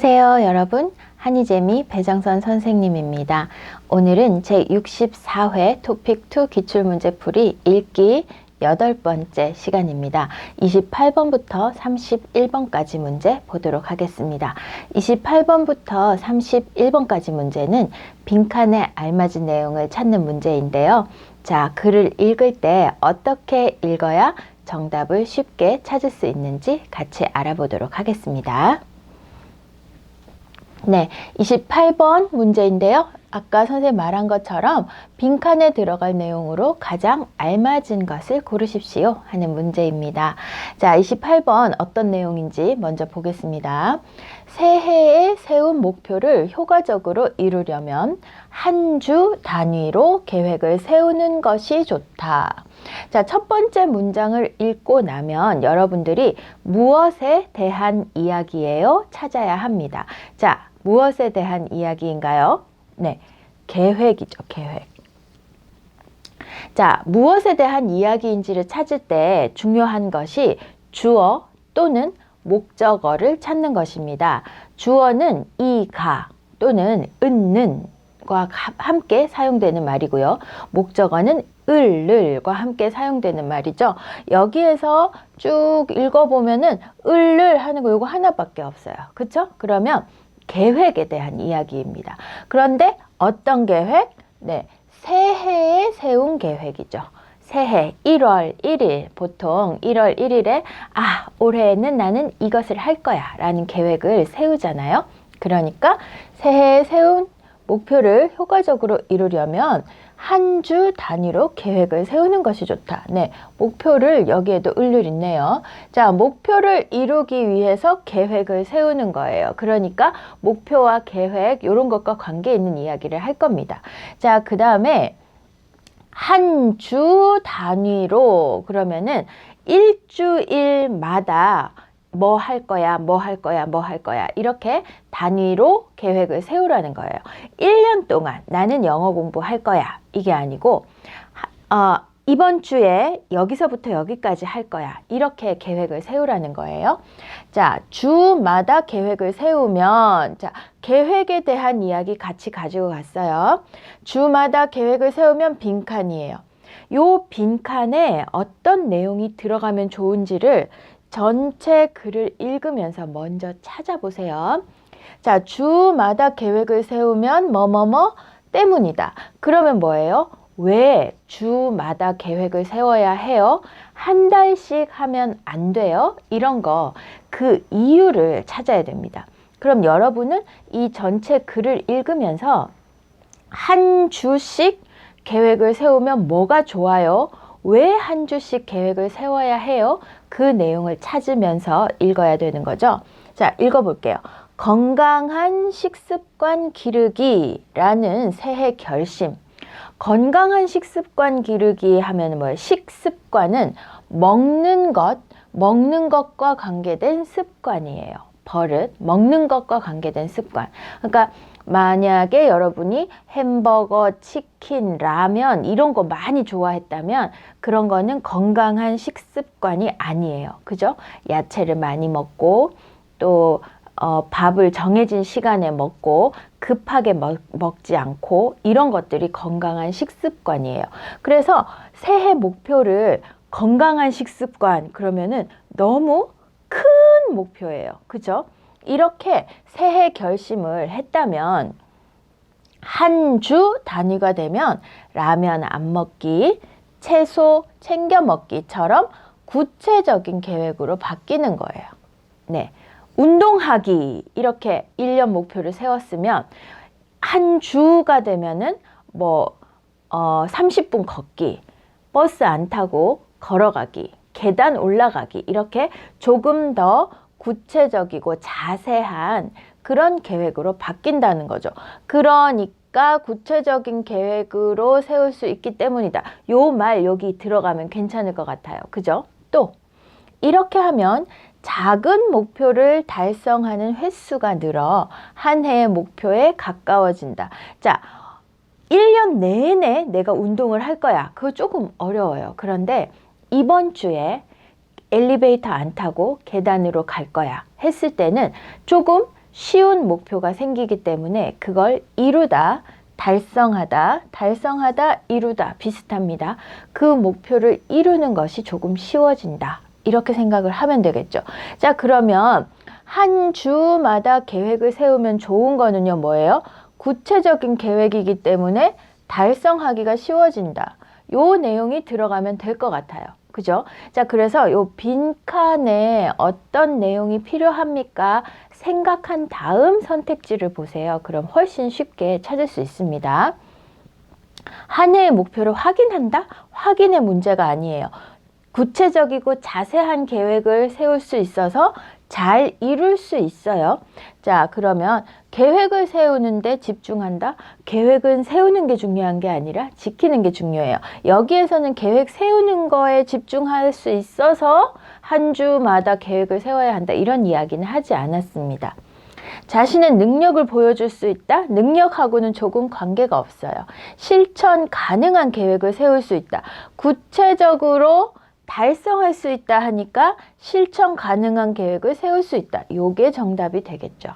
안녕하세요, 여러분. 한이재미 배정선 선생님입니다. 오늘은 제 64회 토픽 2 기출문제 풀이 읽기 여덟 번째 시간입니다. 28번부터 31번까지 문제 보도록 하겠습니다. 28번부터 31번까지 문제는 빈칸에 알맞은 내용을 찾는 문제인데요. 자, 글을 읽을 때 어떻게 읽어야 정답을 쉽게 찾을 수 있는지 같이 알아보도록 하겠습니다. 네, 28번 문제인데요. 아까 선생님 말한 것처럼 빈칸에 들어갈 내용으로 가장 알맞은 것을 고르십시오 하는 문제입니다. 자, 28번 어떤 내용인지 먼저 보겠습니다. 새해에 세운 목표를 효과적으로 이루려면 한 주 단위로 계획을 세우는 것이 좋다. 자, 첫 번째 문장을 읽고 나면 여러분들이 무엇에 대한 이야기예요? 찾아야 합니다. 자, 무엇에 대한 이야기인가요? 네, 계획이죠, 계획. 자, 무엇에 대한 이야기인지를 찾을 때 중요한 것이 주어 또는 목적어를 찾는 것입니다. 주어는 이가 또는 은는과 함께 사용되는 말이고요. 목적어는 을를과 함께 사용되는 말이죠. 여기에서 쭉 읽어보면은 을를 하는 거 이거 하나밖에 없어요. 그쵸? 그러면 계획에 대한 이야기입니다. 그런데 어떤 계획? 네. 새해에 세운 계획이죠. 새해 1월 1일 보통 1월 1일에 아 올해는 나는 이것을 할 거야 라는 계획을 세우잖아요. 그러니까 새해에 세운 목표를 효과적으로 이루려면 한 주 단위로 계획을 세우는 것이 좋다. 네, 목표를 여기에도 을률 있네요. 자, 목표를 이루기 위해서 계획을 세우는 거예요. 그러니까 목표와 계획 이런 것과 관계 있는 이야기를 할 겁니다. 자, 그 다음에 한 주 단위로 그러면은 일주일마다 뭐 할 거야, 뭐 할 거야, 뭐 할 거야. 이렇게 단위로 계획을 세우라는 거예요. 1년 동안 나는 영어 공부할 거야. 이게 아니고, 어, 이번 주에 여기서부터 여기까지 할 거야. 이렇게 계획을 세우라는 거예요. 자, 주마다 계획을 세우면, 자, 계획에 대한 이야기 같이 가지고 갔어요. 주마다 계획을 세우면 빈칸이에요. 요 빈칸에 어떤 내용이 들어가면 좋은지를 전체 글을 읽으면서 먼저 찾아보세요. 자, 주마다 계획을 세우면 뭐뭐뭐 때문이다. 그러면 뭐예요? 왜 주마다 계획을 세워야 해요? 한 달씩 하면 안 돼요? 이런 거, 그 이유를 찾아야 됩니다. 그럼 여러분은 이 전체 글을 읽으면서 한 주씩 계획을 세우면 뭐가 좋아요? 왜 한 주씩 계획을 세워야 해요? 그 내용을 찾으면서 읽어야 되는 거죠. 자, 읽어볼게요. 건강한 식습관 기르기라는 새해 결심. 건강한 식습관 기르기 하면 뭐예요? 식습관은 먹는 것, 먹는 것과 관계된 습관이에요. 버릇, 먹는 것과 관계된 습관. 그러니까 만약에 여러분이 햄버거, 치킨, 라면 이런 거 많이 좋아했다면 그런 거는 건강한 식습관이 아니에요. 그죠? 야채를 많이 먹고 또 어, 밥을 정해진 시간에 먹고 급하게 먹, 먹지 않고 이런 것들이 건강한 식습관이에요. 그래서 새해 목표를 건강한 식습관 그러면은 너무 큰 목표예요. 그죠? 이렇게 새해 결심을 했다면 한 주 단위가 되면 라면 안 먹기, 채소 챙겨 먹기처럼 구체적인 계획으로 바뀌는 거예요. 네. 운동하기 이렇게 1년 목표를 세웠으면 한 주가 되면은 뭐 어, 30분 걷기, 버스 안 타고 걸어가기, 계단 올라가기 이렇게 조금 더 구체적이고 자세한 그런 계획으로 바뀐다는 거죠. 그러니까 구체적인 계획으로 세울 수 있기 때문이다. 요 말 여기 들어가면 괜찮을 것 같아요. 그죠? 또 이렇게 하면 작은 목표를 달성하는 횟수가 늘어 한 해의 목표에 가까워진다. 자, 1년 내내 내가 운동을 할 거야. 그거 조금 어려워요. 그런데 이번 주에 엘리베이터 안 타고 계단으로 갈 거야 했을 때는 조금 쉬운 목표가 생기기 때문에 그걸 이루다, 달성하다, 달성하다, 이루다 비슷합니다. 그 목표를 이루는 것이 조금 쉬워진다. 이렇게 생각을 하면 되겠죠. 자, 그러면 한 주마다 계획을 세우면 좋은 거는요, 뭐예요? 구체적인 계획이기 때문에 달성하기가 쉬워진다. 요 내용이 들어가면 될 것 같아요. 그죠? 자, 그래서 요 빈칸에 어떤 내용이 필요합니까? 생각한 다음 선택지를 보세요. 그럼 훨씬 쉽게 찾을 수 있습니다. 한 해의 목표를 확인한다? 확인의 문제가 아니에요. 구체적이고 자세한 계획을 세울 수 있어서 잘 이룰 수 있어요. 자, 그러면 계획을 세우는데 집중한다? 계획은 세우는 게 중요한 게 아니라 지키는 게 중요해요. 여기에서는 계획 세우는 거에 집중할 수 있어서 한 주마다 계획을 세워야 한다. 이런 이야기는 하지 않았습니다. 자신의 능력을 보여줄 수 있다? 능력하고는 조금 관계가 없어요. 실천 가능한 계획을 세울 수 있다. 구체적으로 달성할 수 있다 하니까 실천 가능한 계획을 세울 수 있다. 요게 정답이 되겠죠.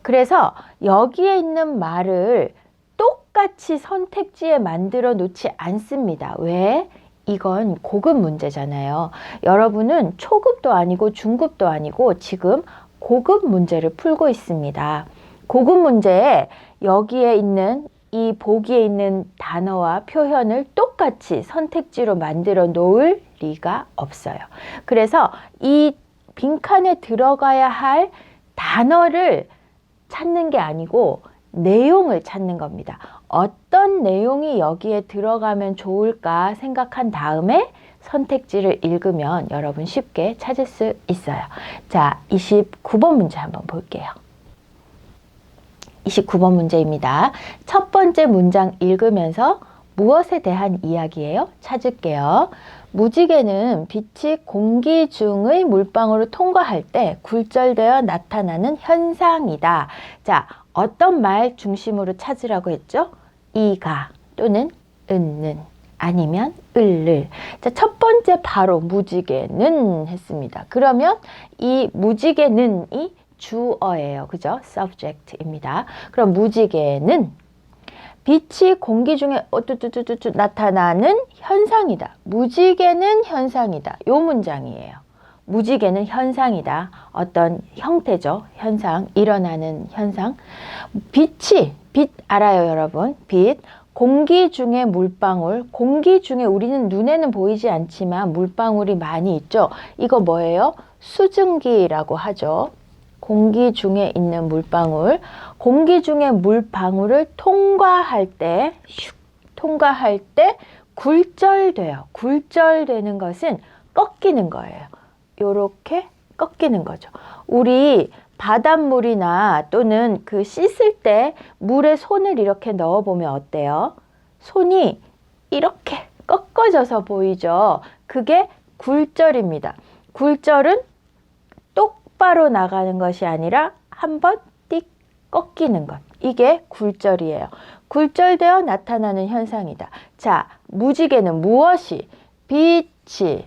그래서 여기에 있는 말을 똑같이 선택지에 만들어 놓지 않습니다. 왜? 이건 고급 문제잖아요. 여러분은 초급도 아니고 중급도 아니고 지금 고급 문제를 풀고 있습니다. 고급 문제에 여기에 있는 이 보기에 있는 단어와 표현을 똑같이 선택지로 만들어 놓을 리가 없어요. 그래서 이 빈칸에 들어가야 할 단어를 찾는 게 아니고 내용을 찾는 겁니다. 어떤 내용이 여기에 들어가면 좋을까 생각한 다음에 선택지를 읽으면 여러분 쉽게 찾을 수 있어요. 자, 29번 문제 한번 볼게요. 29번 문제입니다. 첫 번째 문장 읽으면서 무엇에 대한 이야기예요? 찾을게요. 무지개는 빛이 공기 중의 물방울을 통과할 때 굴절되어 나타나는 현상이다. 자, 어떤 말 중심으로 찾으라고 했죠? 이가 또는 은는 아니면 을를. 자, 첫 번째 바로 무지개는 했습니다. 그러면 이 무지개는이 주어예요. 그죠? subject입니다. 그럼 무지개는 빛이 공기 중에 어뚜뚜뚜뚜 나타나는 현상이다. 무지개는 현상이다. 요 문장이에요. 무지개는 현상이다. 어떤 형태죠. 현상, 일어나는 현상. 빛이, 빛 알아요, 여러분? 빛. 공기 중에 물방울, 공기 중에 우리는 눈에는 보이지 않지만 물방울이 많이 있죠. 이거 뭐예요? 수증기라고 하죠. 공기 중에 있는 물방울, 공기 중에 물방울을 통과할 때, 슉, 통과할 때 굴절돼요. 굴절되는 것은 꺾이는 거예요. 요렇게 꺾이는 거죠. 우리 바닷물이나 또는 그 씻을 때 물에 손을 이렇게 넣어 보면 어때요? 손이 이렇게 꺾어져서 보이죠? 그게 굴절입니다. 굴절은 똑바로 나가는 것이 아니라 한번 띡 꺾이는 것. 이게 굴절이에요. 굴절되어 나타나는 현상이다. 자, 무지개는 무엇이? 빛이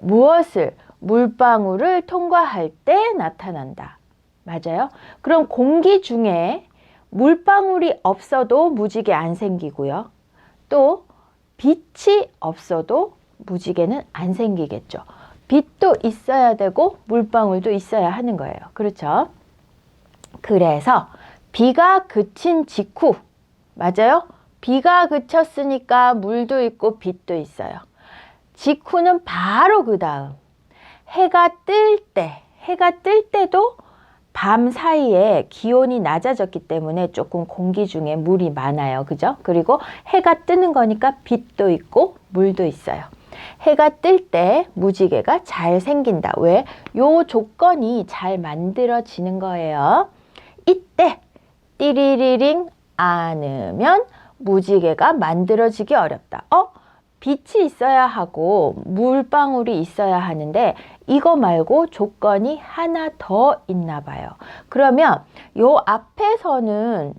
무엇을? 물방울을 통과할 때 나타난다. 맞아요? 그럼 공기 중에 물방울이 없어도 무지개 안 생기고요. 또 빛이 없어도 무지개는 안 생기겠죠. 빛도 있어야 되고 물방울도 있어야 하는 거예요. 그렇죠? 그래서 비가 그친 직후, 맞아요? 비가 그쳤으니까 물도 있고 빛도 있어요. 직후는 바로 그 다음. 해가 뜰 때, 해가 뜰 때도 밤 사이에 기온이 낮아졌기 때문에 조금 공기 중에 물이 많아요. 그죠? 그리고 해가 뜨는 거니까 빛도 있고 물도 있어요. 해가 뜰 때 무지개가 잘 생긴다. 왜? 요 조건이 잘 만들어지는 거예요. 이때 띠리리링 않으면 무지개가 만들어지기 어렵다. 어? 빛이 있어야 하고 물방울이 있어야 하는데 이거 말고 조건이 하나 더 있나 봐요. 그러면 요 앞에서는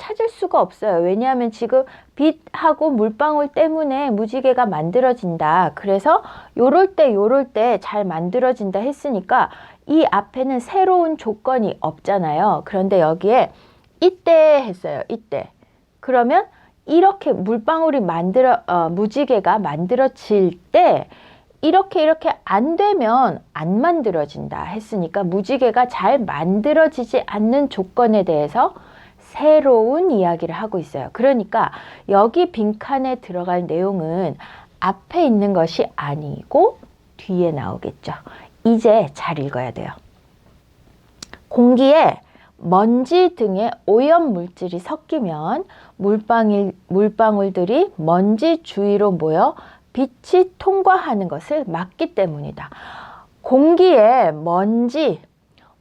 찾을 수가 없어요. 왜냐하면 지금 빛하고 물방울 때문에 무지개가 만들어진다. 그래서 요럴 때 요럴 때 잘 만들어진다 했으니까 이 앞에는 새로운 조건이 없잖아요. 그런데 여기에 이때 했어요. 이때. 그러면 이렇게 물방울이 만들어 어, 무지개가 만들어질 때 이렇게 이렇게 안 되면 안 만들어진다 했으니까 무지개가 잘 만들어지지 않는 조건에 대해서 새로운 이야기를 하고 있어요. 그러니까 여기 빈칸에 들어갈 내용은 앞에 있는 것이 아니고 뒤에 나오겠죠. 이제 잘 읽어야 돼요. 공기에 먼지 등의 오염 물질이 섞이면 물방울, 물방울들이 먼지 주위로 모여 빛이 통과하는 것을 막기 때문이다. 공기에 먼지,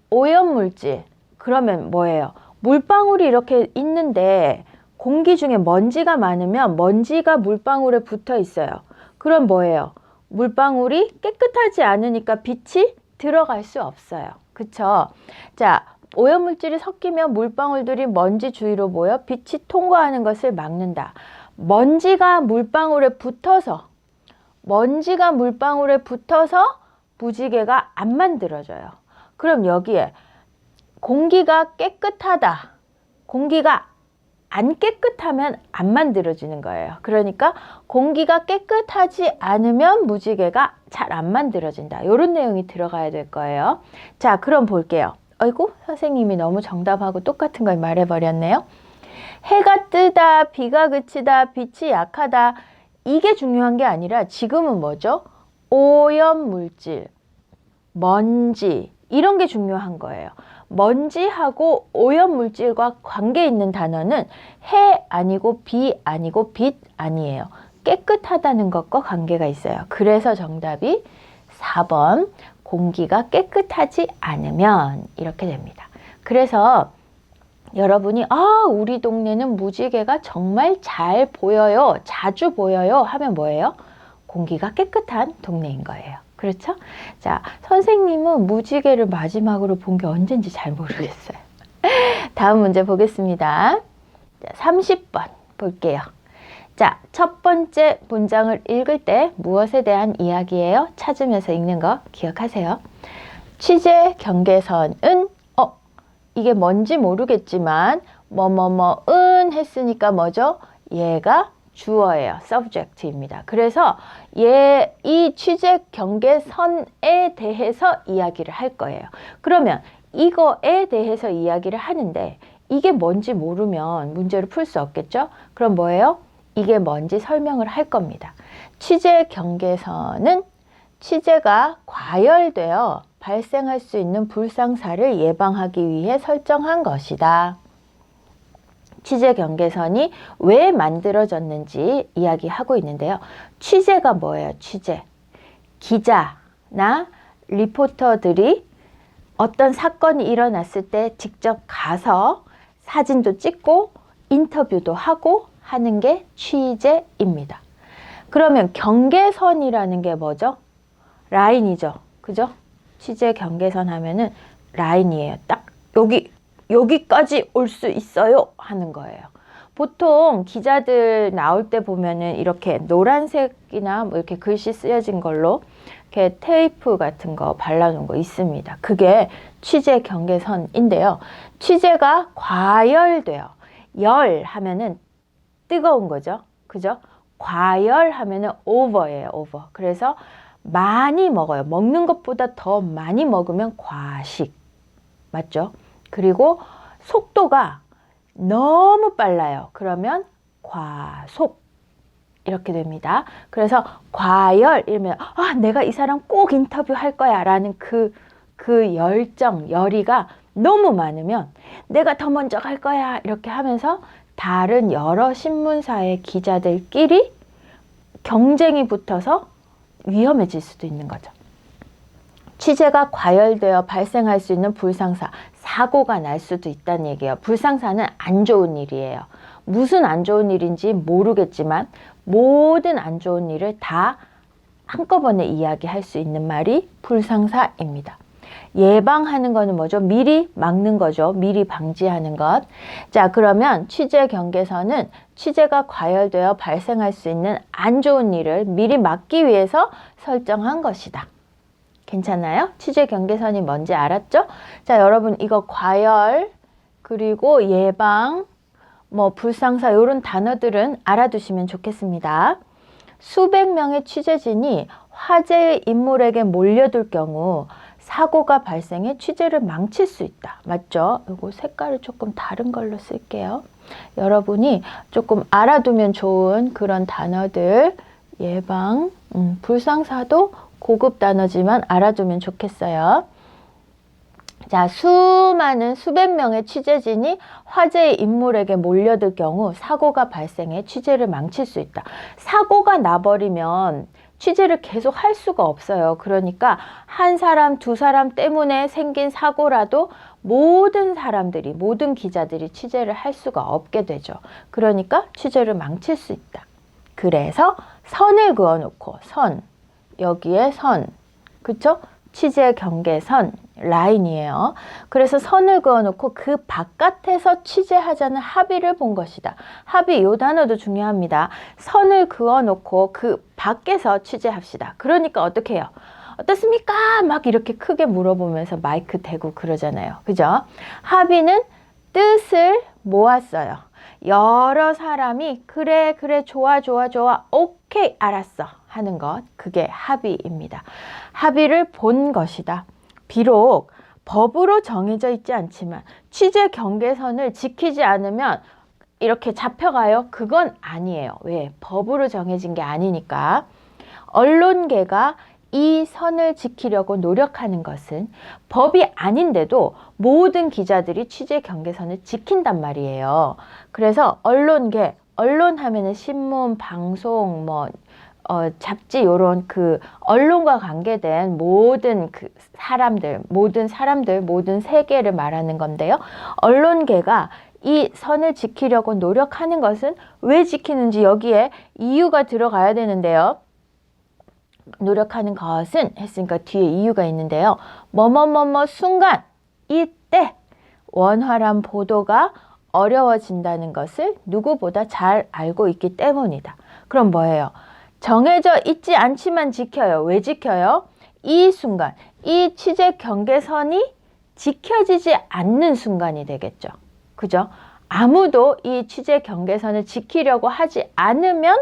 오염 물질, 그러면 뭐예요? 물방울이 이렇게 있는데 공기 중에 먼지가 많으면 먼지가 물방울에 붙어 있어요. 그럼 뭐예요? 물방울이 깨끗하지 않으니까 빛이 들어갈 수 없어요. 그쵸? 자, 오염물질이 섞이면 물방울들이 먼지 주위로 모여 빛이 통과하는 것을 막는다. 먼지가 물방울에 붙어서 먼지가 물방울에 붙어서 무지개가 안 만들어져요. 그럼 여기에 공기가 깨끗하다. 공기가 안 깨끗하면 안 만들어지는 거예요. 그러니까 공기가 깨끗하지 않으면 무지개가 잘 안 만들어진다. 이런 내용이 들어가야 될 거예요. 자, 그럼 볼게요. 아이고, 선생님이 너무 정답하고 똑같은 걸 말해버렸네요. 해가 뜨다, 비가 그치다, 빛이 약하다. 이게 중요한 게 아니라 지금은 뭐죠? 오염 물질, 먼지, 이런 게 중요한 거예요. 먼지하고 오염 물질과 관계 있는 단어는 해 아니고 비 아니고 빛 아니에요. 깨끗하다는 것과 관계가 있어요. 그래서 정답이 4번 공기가 깨끗하지 않으면 이렇게 됩니다. 그래서 여러분이 아 우리 동네는 무지개가 정말 잘 보여요 자주 보여요 하면 뭐예요 공기가 깨끗한 동네인 거예요 그렇죠 자 선생님은 무지개를 마지막으로 본 게 언젠지 잘 모르겠어요 다음 문제 보겠습니다 자, 30번 볼게요 자, 첫 번째 문장을 읽을 때 무엇에 대한 이야기예요? 찾으면서 읽는 거 기억하세요. 취재 경계선은 어 이게 뭔지 모르겠지만 뭐뭐뭐은 했으니까 뭐죠? 얘가 주어예요. subject입니다. 그래서 얘 이 취재 경계선에 대해서 이야기를 할 거예요. 그러면 이거에 대해서 이야기를 하는데 이게 뭔지 모르면 문제를 풀 수 없겠죠? 그럼 뭐예요? 이게 뭔지 설명을 할 겁니다. 취재 경계선은 취재가 과열되어 발생할 수 있는 불상사를 예방하기 위해 설정한 것이다. 취재 경계선이 왜 만들어졌는지 이야기하고 있는데요. 취재가 뭐예요? 취재. 기자나 리포터들이 어떤 사건이 일어났을 때 직접 가서 사진도 찍고 인터뷰도 하고 하는 게 취재입니다. 그러면 경계선이라는 게 뭐죠? 라인이죠. 그죠? 취재 경계선 하면은 라인이에요. 딱 여기 여기까지 올 수 있어요 하는 거예요. 보통 기자들 나올 때 보면은 이렇게 노란색이나 뭐 이렇게 글씨 쓰여진 걸로 이렇게 테이프 같은 거 발라놓은 거 있습니다. 그게 취재 경계선인데요. 취재가 과열돼요. 열 하면은 뜨거운 거죠. 그죠? 과열 하면은 over예요, over. 그래서 많이 먹어요. 먹는 것보다 더 많이 먹으면 과식. 맞죠? 그리고 속도가 너무 빨라요. 그러면 과속. 이렇게 됩니다. 그래서 과열 이러면 아, 내가 이 사람 꼭 인터뷰할 거야라는 그 그 열정, 열의가 너무 많으면 내가 더 먼저 갈 거야 이렇게 하면서 다른 여러 신문사의 기자들끼리 경쟁이 붙어서 위험해질 수도 있는 거죠. 취재가 과열되어 발생할 수 있는 불상사, 사고가 날 수도 있다는 얘기예요. 불상사는 안 좋은 일이에요. 무슨 안 좋은 일인지 모르겠지만 모든 안 좋은 일을 다 한꺼번에 이야기할 수 있는 말이 불상사입니다. 예방하는 거는 뭐죠? 미리 막는 거죠. 미리 방지하는 것. 자, 그러면 취재 경계선은 취재가 과열되어 발생할 수 있는 안 좋은 일을 미리 막기 위해서 설정한 것이다. 괜찮아요? 취재 경계선이 뭔지 알았죠? 자, 여러분 이거 과열 그리고 예방 뭐 불상사 이런 단어들은 알아두시면 좋겠습니다. 수백 명의 취재진이 화제의 인물에게 몰려들 경우 사고가 발생해 취재를 망칠 수 있다. 맞죠? 이거 색깔을 조금 다른 걸로 쓸게요. 여러분이 조금 알아두면 좋은 그런 단어들 예방, 음, 불상사도 고급 단어지만 알아두면 좋겠어요. 자, 수많은 수백 명의 취재진이 화제의 인물에게 몰려들 경우 사고가 발생해 취재를 망칠 수 있다. 사고가 나버리면 취재를 계속 할 수가 없어요. 그러니까 한 사람, 두 사람 때문에 생긴 사고라도 모든 사람들이, 모든 기자들이 취재를 할 수가 없게 되죠. 그러니까 취재를 망칠 수 있다. 그래서 선을 그어놓고 선, 여기에 선, 그쵸? 취재 경계선 라인이에요. 그래서 선을 그어놓고 그 바깥에서 취재하자는 합의를 본 것이다. 합의 요 단어도 중요합니다. 선을 그어놓고 그 밖에서 취재합시다. 그러니까 어떻게 해요? 어떻습니까? 막 이렇게 크게 물어보면서 마이크 대고 그러잖아요. 그죠? 합의는 뜻을 모았어요. 여러 사람이 그래 그래 좋아 좋아 좋아 오케이 알았어 하는 것 그게 합의입니다. 합의를 본 것이다. 비록 법으로 정해져 있지 않지만 취재 경계선을 지키지 않으면 이렇게 잡혀가요? 그건 아니에요. 왜? 법으로 정해진 게 아니니까. 언론계가 이 선을 지키려고 노력하는 것은 법이 아닌데도 모든 기자들이 취재 경계선을 지킨단 말이에요. 그래서 언론계, 언론 하면은 신문, 방송, 뭐, 어, 잡지 요런 그 언론과 관계된 모든 그 사람들, 모든 사람들, 모든 세계를 말하는 건데요. 언론계가 이 선을 지키려고 노력하는 것은 왜 지키는지 여기에 이유가 들어가야 되는데요. 노력하는 것은 했으니까 뒤에 이유가 있는데요. 뭐뭐뭐뭐 순간 이때 원활한 보도가 어려워진다는 것을 누구보다 잘 알고 있기 때문이다. 그럼 뭐예요? 정해져 있지 않지만 지켜요. 왜 지켜요? 이 순간, 이 취재 경계선이 지켜지지 않는 순간이 되겠죠. 그죠? 아무도 이 취재 경계선을 지키려고 하지 않으면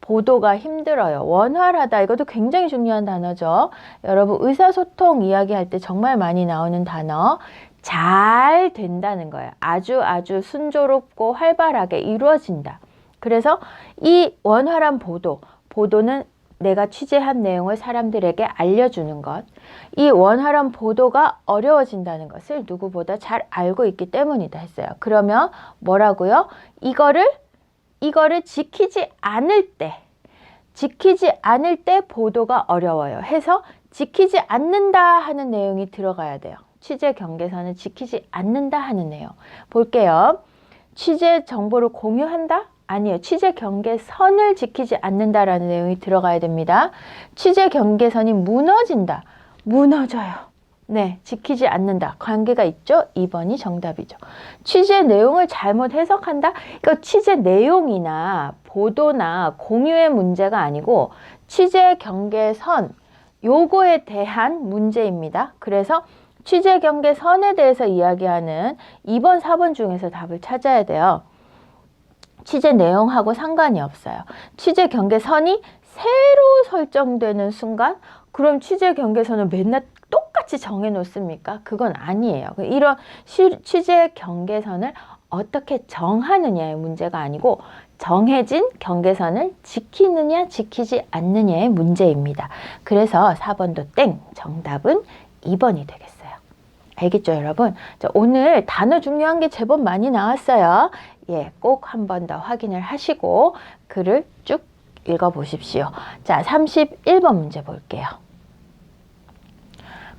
보도가 힘들어요. 원활하다. 이것도 굉장히 중요한 단어죠. 여러분, 의사소통 이야기할 때 정말 많이 나오는 단어. 잘 된다는 거예요. 아주 아주 순조롭고 활발하게 이루어진다. 그래서 이 원활한 보도, 보도는 내가 취재한 내용을 사람들에게 알려주는 것. 이 원활한 보도가 어려워진다는 것을 누구보다 잘 알고 있기 때문이다 했어요. 그러면 뭐라고요? 이거를 이거를 지키지 않을 때, 지키지 않을 때 보도가 어려워요. 해서 지키지 않는다 하는 내용이 들어가야 돼요. 취재 경계선을 지키지 않는다 하는 내용. 볼게요. 취재 정보를 공유한다? 아니에요. 취재 경계선을 지키지 않는다라는 내용이 들어가야 됩니다. 취재 경계선이 무너진다. 무너져요. 네, 지키지 않는다. 관계가 있죠? 2번이 정답이죠. 취재 내용을 잘못 해석한다? 이거 취재 내용이나 보도나 공유의 문제가 아니고 취재 경계선, 요거에 대한 문제입니다. 그래서 취재 경계선에 대해서 이야기하는 2번, 4번 중에서 답을 찾아야 돼요. 취재 내용하고 상관이 없어요. 취재 경계선이 새로 설정되는 순간, 그럼 취재 경계선을 맨날 똑같이 정해 놓습니까? 그건 아니에요. 이런 취재 경계선을 어떻게 정하느냐의 문제가 아니고 정해진 경계선을 지키느냐 지키지 않느냐의 문제입니다. 그래서 4번도 땡, 정답은 2번이 되겠어요. 알겠죠, 여러분? 자, 오늘 단어 중요한 게 제법 많이 나왔어요. 예, 꼭 한 번 더 확인을 하시고 글을 쭉 읽어 보십시오. 자, 31번 문제 볼게요.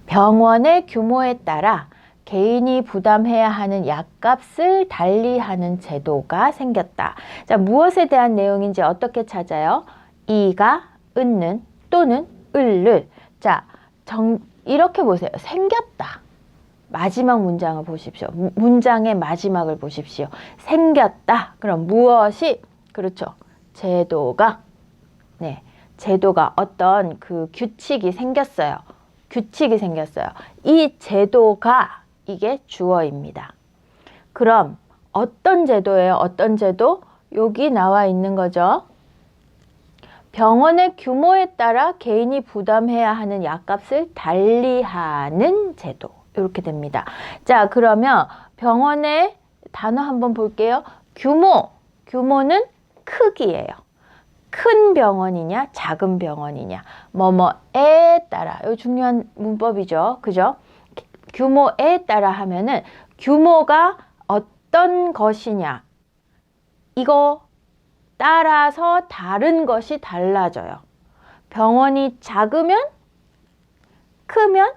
병원의 규모에 따라 개인이 부담해야 하는 약값을 달리하는 제도가 생겼다. 자, 무엇에 대한 내용인지 어떻게 찾아요? 이가, 은는, 또는 을를. 자, 정, 이렇게 보세요. 생겼다. 마지막 문장을 보십시오. 문장의 마지막을 보십시오. 생겼다. 그럼 무엇이? 그렇죠. 제도가. 네. 제도가 어떤 그 규칙이 생겼어요. 규칙이 생겼어요. 이 제도가 이게 주어입니다. 그럼 어떤 제도예요? 어떤 제도? 여기 나와 있는 거죠. 병원의 규모에 따라 개인이 부담해야 하는 약값을 달리하는 제도. 이렇게 됩니다. 자, 그러면 병원의 단어 한번 볼게요. 규모. 규모는 크기예요. 큰 병원이냐, 작은 병원이냐, 뭐뭐에 따라. 이 중요한 문법이죠. 그죠? 규모에 따라 하면은 규모가 어떤 것이냐. 이거 따라서 다른 것이 달라져요. 병원이 작으면, 크면,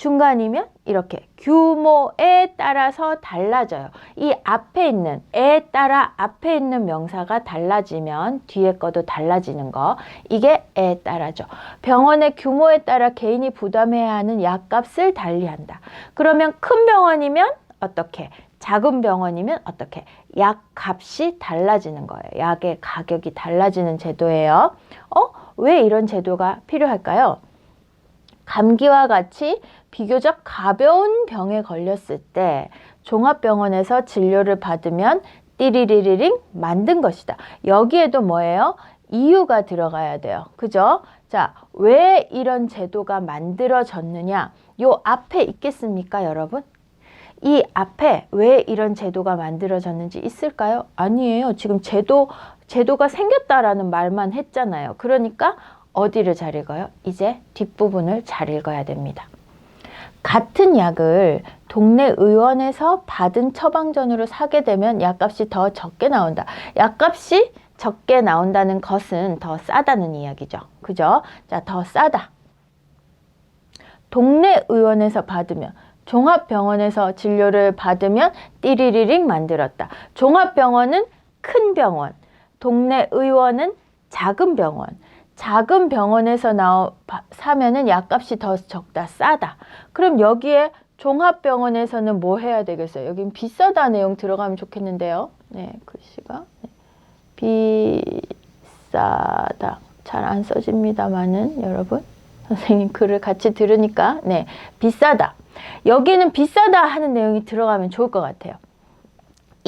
중간이면 이렇게 규모에 따라서 달라져요. 이 앞에 있는 에 따라 앞에 있는 명사가 달라지면 뒤에 거도 달라지는 거 이게 에 따라죠. 병원의 규모에 따라 개인이 부담해야 하는 약값을 달리한다. 그러면 큰 병원이면 어떻게? 작은 병원이면 어떻게? 약 값이 달라지는 거예요. 약의 가격이 달라지는 제도예요. 어? 왜 이런 제도가 필요할까요? 감기와 같이 비교적 가벼운 병에 걸렸을 때 종합병원에서 진료를 받으면 띠리리리링 만든 것이다. 여기에도 뭐예요? 이유가 들어가야 돼요. 그죠? 자, 왜 이런 제도가 만들어졌느냐? 요 앞에 있겠습니까, 여러분? 이 앞에 왜 이런 제도가 만들어졌는지 있을까요? 아니에요. 지금 제도, 제도가 생겼다라는 말만 했잖아요. 그러니까 어디를 잘 읽어요? 이제 뒷부분을 잘 읽어야 됩니다. 같은 약을 동네 의원에서 받은 처방전으로 사게 되면 약값이 더 적게 나온다. 약값이 적게 나온다는 것은 더 싸다는 이야기죠. 그죠? 자, 더 싸다. 동네 의원에서 받으면 종합병원에서 진료를 받으면 띠리리링 만들었다. 종합병원은 큰 병원, 동네 의원은 작은 병원. 작은 병원에서 나오, 사면은 약값이 더 적다, 싸다. 그럼 여기에 종합병원에서는 뭐 해야 되겠어요? 여긴 비싸다 내용 들어가면 좋겠는데요. 네, 글씨가. 네. 비싸다. 잘 안 써집니다만은 여러분. 선생님 글을 같이 들으니까. 네, 비싸다. 여기는 비싸다 하는 내용이 들어가면 좋을 것 같아요.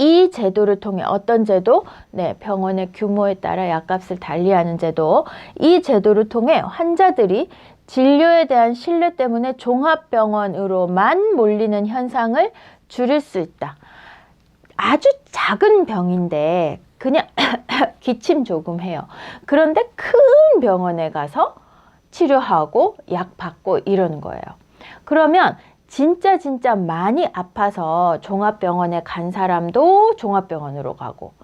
이 제도를 통해 어떤 제도? 네, 병원의 규모에 따라 약값을 달리하는 제도. 이 제도를 통해 환자들이 진료에 대한 신뢰 때문에 종합병원으로만 몰리는 현상을 줄일 수 있다. 아주 작은 병인데 그냥 기침 조금 해요. 그런데 큰 병원에 가서 치료하고 약 받고 이러는 거예요. 그러면 진짜 진짜 많이 아파서 종합병원에 간 사람도 종합병원으로 가고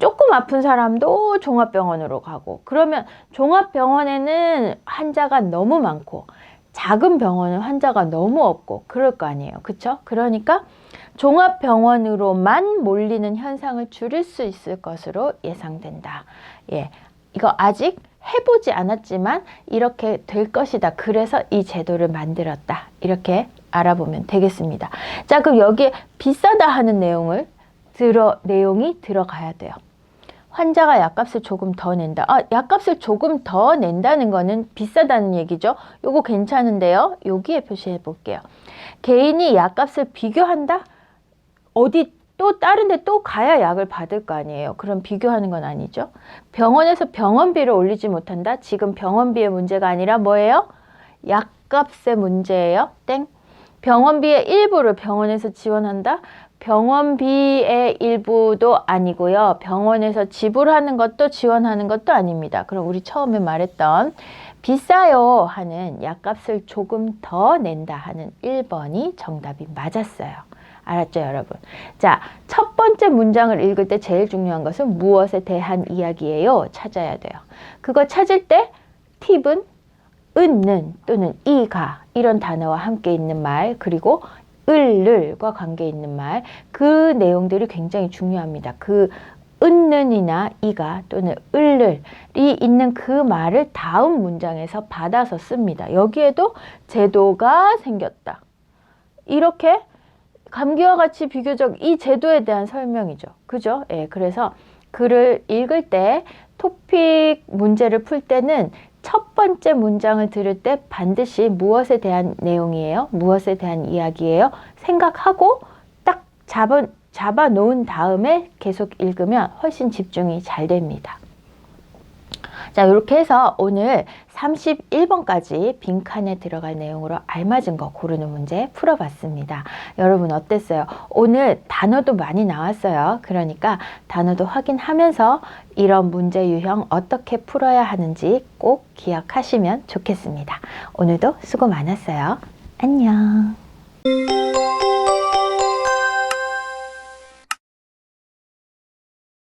조금 아픈 사람도 종합병원으로 가고 그러면 종합병원에는 환자가 너무 많고 작은 병원은 환자가 너무 없고 그럴 거 아니에요. 그쵸? 그러니까 종합병원으로만 몰리는 현상을 줄일 수 있을 것으로 예상된다. 예. 이거 아직 해보지 않았지만 이렇게 될 것이다. 그래서 이 제도를 만들었다. 이렇게 알아보면 되겠습니다. 자, 그럼 여기에 비싸다 하는 내용을 들어, 내용이 들어가야 돼요. 환자가 약값을 조금 더 낸다. 아, 약값을 조금 더 낸다는 거는 비싸다는 얘기죠. 요거 괜찮은데요. 여기에 표시해 볼게요. 개인이 약값을 비교한다? 어디 또 다른 데 또 가야 약을 받을 거 아니에요. 그럼 비교하는 건 아니죠. 병원에서 병원비를 올리지 못한다. 지금 병원비의 문제가 아니라 뭐예요? 약값의 문제예요. 땡. 병원비의 일부를 병원에서 지원한다. 병원비의 일부도 아니고요. 병원에서 지불하는 것도 지원하는 것도 아닙니다. 그럼 우리 처음에 말했던 비싸요 하는 약값을 조금 더 낸다 하는 1번이 정답이 맞았어요. 알았죠, 여러분? 자, 첫 번째 문장을 읽을 때 제일 중요한 것은 무엇에 대한 이야기예요? 찾아야 돼요. 그거 찾을 때 팁은 은는 또는 이가 이런 단어와 함께 있는 말 그리고 을를과 관계 있는 말 그 내용들이 굉장히 중요합니다. 그 은는이나 이가 또는 을를이 있는 그 말을 다음 문장에서 받아서 씁니다. 여기에도 제도가 생겼다. 이렇게 감기와 같이 비교적 이 제도에 대한 설명이죠. 그죠? 예, 그래서 글을 읽을 때 토픽 문제를 풀 때는 첫 번째 문장을 들을 때 반드시 무엇에 대한 내용이에요? 무엇에 대한 이야기예요? 생각하고 딱 잡아, 잡아 놓은 다음에 계속 읽으면 훨씬 집중이 잘 됩니다. 자, 이렇게 해서 오늘 31번까지 빈칸에 들어갈 내용으로 알맞은 거 고르는 문제 풀어봤습니다. 여러분 어땠어요? 오늘 단어도 많이 나왔어요. 그러니까 단어도 확인하면서 이런 문제 유형 어떻게 풀어야 하는지 꼭 기억하시면 좋겠습니다. 오늘도 수고 많았어요. 안녕.